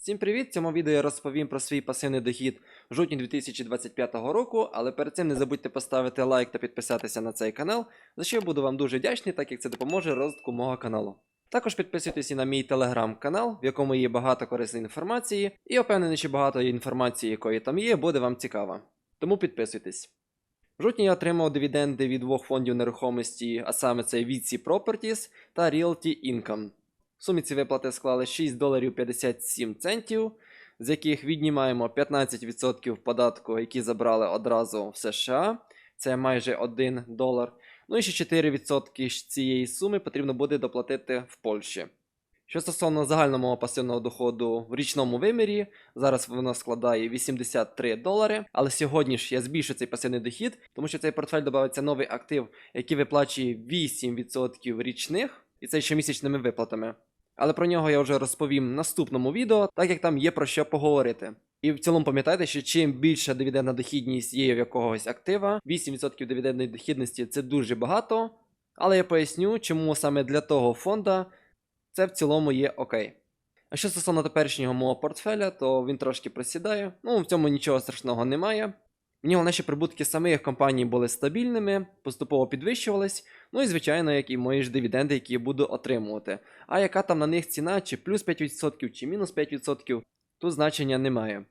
Всім привіт! В цьому відео я розповім про свій пасивний дохід в жовтні 2025 року, але перед цим не забудьте поставити лайк та підписатися на цей канал, за що я буду вам дуже вдячний, так як це допоможе розвитку мого каналу. Також підписуйтесь і на мій телеграм-канал, в якому є багато корисної інформації, і впевнений, що багато інформації, якої там є, буде вам цікава. Тому підписуйтесь. В жовтні я отримав дивіденди від двох фондів нерухомості, а саме це VC Properties та Realty Income. В сумі ці виплати склали 6 доларів 57 центів, з яких віднімаємо 15% податку, які забрали одразу в США. Це майже 1 долар. Ну і ще 4% цієї суми потрібно буде доплатити в Польщі. Що стосовно загального пасивного доходу в річному вимірі, зараз воно складає 83 долари. Але сьогодні ж я збільшу цей пасивний дохід, тому що в цей портфель додається новий актив, який виплачує 8% річних, і це щомісячними виплатами. Але про нього я вже розповім в наступному відео, так як там є про що поговорити. І в цілому пам'ятайте, що чим більша дивідендна дохідність є в якогось актива, 8% дивідендної дохідності це дуже багато. Але я поясню, чому саме для того фонда це в цілому є окей. А що стосовно теперішнього мого портфеля, то він трошки просідає. Ну, в цьому нічого страшного немає. В нього наші прибутки самих компаній були стабільними, поступово підвищувались, ну і звичайно, як і мої ж дивіденди, які я буду отримувати. А яка там на них ціна, чи плюс 5%, чи мінус 5%, тут значення немає.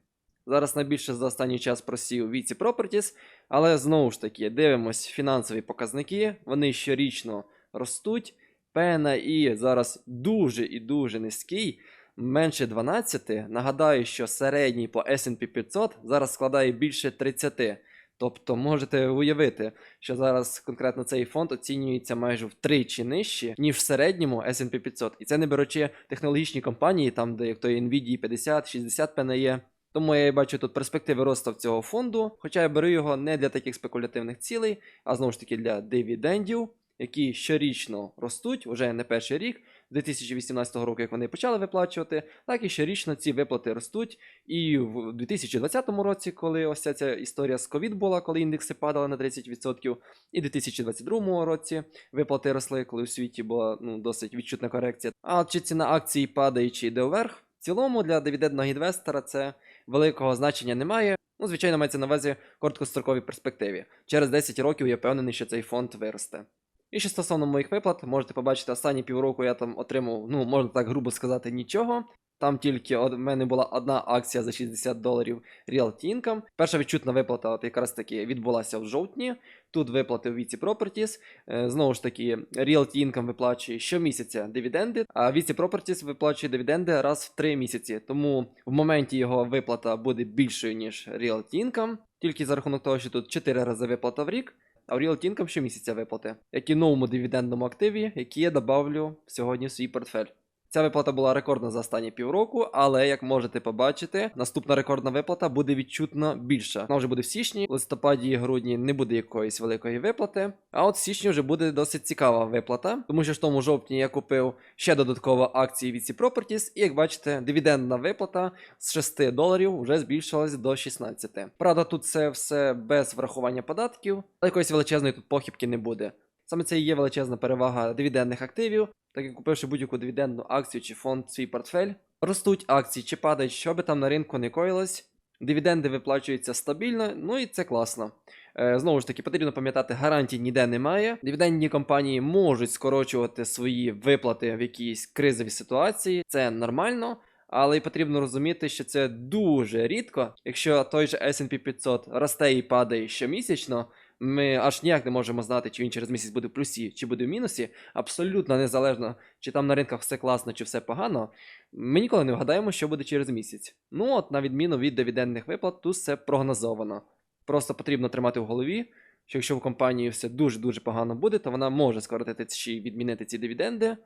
Зараз найбільше за останній час просів VC Properties, але знову ж таки дивимось фінансові показники, вони щорічно ростуть. PNI зараз дуже і дуже низький, менше 12. Нагадаю, що середній по SP 500 зараз складає більше 30. Тобто можете уявити, що зараз конкретно цей фонд оцінюється майже втричі нижче, ніж в середньому S&P 500. І це не беручи технологічні компанії, там де як то Nvidia 50-60 PNE. Тому я бачу тут перспективи росту цього фонду, хоча я беру його не для таких спекулятивних цілей, а знову ж таки для дивідендів, які щорічно ростуть вже не перший рік, з 2018 року, як вони почали виплачувати, так і щорічно ці виплати ростуть. І в 2020 році, коли ось ця історія з ковід була, коли індекси падали на 30%, і в 2022 році виплати росли, коли у світі була ну, досить відчутна корекція. А чи ціна акції падає, чи йде вверх, в цілому для дивідендного інвестора це великого значення немає. Ну, звичайно, мається на увазі короткостроковій перспективі. Через 10 років я впевнений, що цей фонд виросте. І що стосовно моїх виплат, можете побачити, останні півроку я там отримав, ну, можна так грубо сказати, нічого. Там тільки в мене була одна акція за 60 доларів Realty Income. Перша відчутна виплата, от якраз таки відбулася в жовтні. Тут виплати в Віці Properties. Е, Знову ж таки, Realty Income виплачує щомісяця дивіденди, а Віці Properties виплачує дивіденди раз в 3 місяці. Тому в моменті його виплата буде більшою, ніж Realty Income, тільки за рахунок того, що тут 4 рази виплата в рік. А в Realty Income щомісяця виплати, як і новому дивідендному активі, який я добавлю сьогодні в свій портфель. Ця виплата була рекордна за останні півроку, але як можете побачити, наступна рекордна виплата буде відчутно більша. Вона вже буде в січні, в листопаді і грудні не буде якоїсь великої виплати. А от в січні вже буде досить цікава виплата, тому що в тому жовтні я купив ще додатково акції від C Properties, і як бачите, дивідендна виплата з 6 доларів вже збільшилась до 16. Правда, тут це все без врахування податків, але якоїсь величезної тут похибки не буде. Саме це і є величезна перевага дивідендних активів, так як купивши будь-яку дивідендну акцію чи фонд в свій портфель, ростуть акції чи падають, що би там на ринку не коїлось. Дивіденди виплачуються стабільно, ну і це класно. Е, знову ж таки, потрібно пам'ятати, гарантій ніде немає. Дивідендні компанії можуть скорочувати свої виплати в якійсь кризовій ситуації, це нормально. Але й потрібно розуміти, що це дуже рідко. Якщо той же S&P 500 росте і падає щомісячно, ми аж ніяк не можемо знати, чи він через місяць буде в плюсі, чи буде в мінусі. Абсолютно незалежно, чи там на ринках все класно, чи все погано. Ми ніколи не вгадаємо, що буде через місяць. Ну от, на відміну від дивідендних виплат, тут все прогнозовано. Просто потрібно тримати в голові, що якщо в компанії все дуже-дуже погано буде, то вона може скоротити чи відмінити ці дивіденди.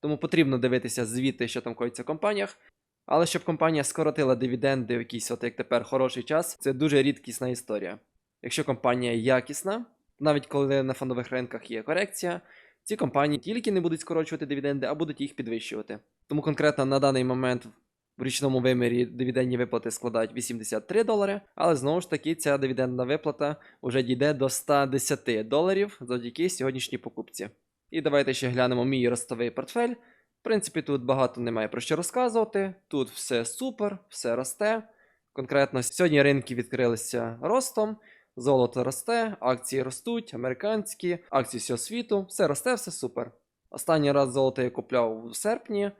Тому потрібно дивитися звіти, що там коїться в компаніях. Але щоб компанія скоротила дивіденди в якийсь, от як тепер, хороший час, це дуже рідкісна історія. Якщо компанія якісна, навіть коли на фондових ринках є корекція, ці компанії тільки не будуть скорочувати дивіденди, а будуть їх підвищувати. Тому конкретно на даний момент в річному вимірі дивідендні виплати складають 83 долари, але знову ж таки ця дивідендна виплата вже дійде до 110 доларів завдяки сьогоднішній покупці. І давайте ще глянемо мій ростовий портфель. В принципі, тут багато немає про що розказувати. Тут все супер, все росте. Конкретно сьогодні ринки відкрилися ростом, золото росте, акції ростуть, американські, акції всього світу, все росте, все супер. Останній раз золото я купляв в серпні.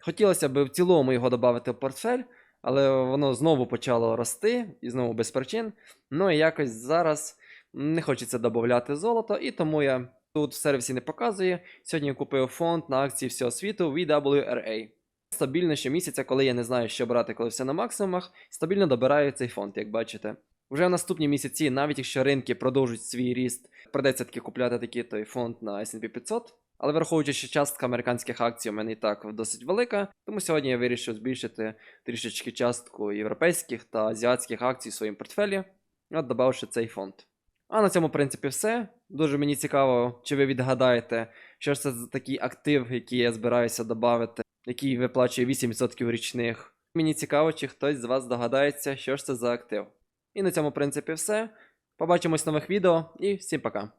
Хотілося б в цілому його додати в портфель, але воно знову почало рости і знову без причин. Ну і якось зараз не хочеться додати золото, і тому я тут в сервісі не показую. Сьогодні купив фонд на акції всього світу VWRA. Стабільно щомісяця, коли я не знаю, що брати, коли все на максимумах, стабільно добираю цей фонд, як бачите. Вже в наступні місяці, навіть якщо ринки продовжують свій ріст, придеться таки купляти такий той фонд на S&P 500. Але враховуючи, що частка американських акцій у мене і так досить велика, тому сьогодні я вирішив збільшити трішечки частку європейських та азіатських акцій в своєму портфелі, от додавши цей фонд. А на цьому, в принципі, все. Дуже мені цікаво, чи ви відгадаєте, що ж це за такий актив, який я збираюся додати, який виплачує 8% річних. Мені цікаво, чи хтось з вас догадається, що ж це за актив. І на цьому, в принципі, все. Побачимось в нових відео і всім пока.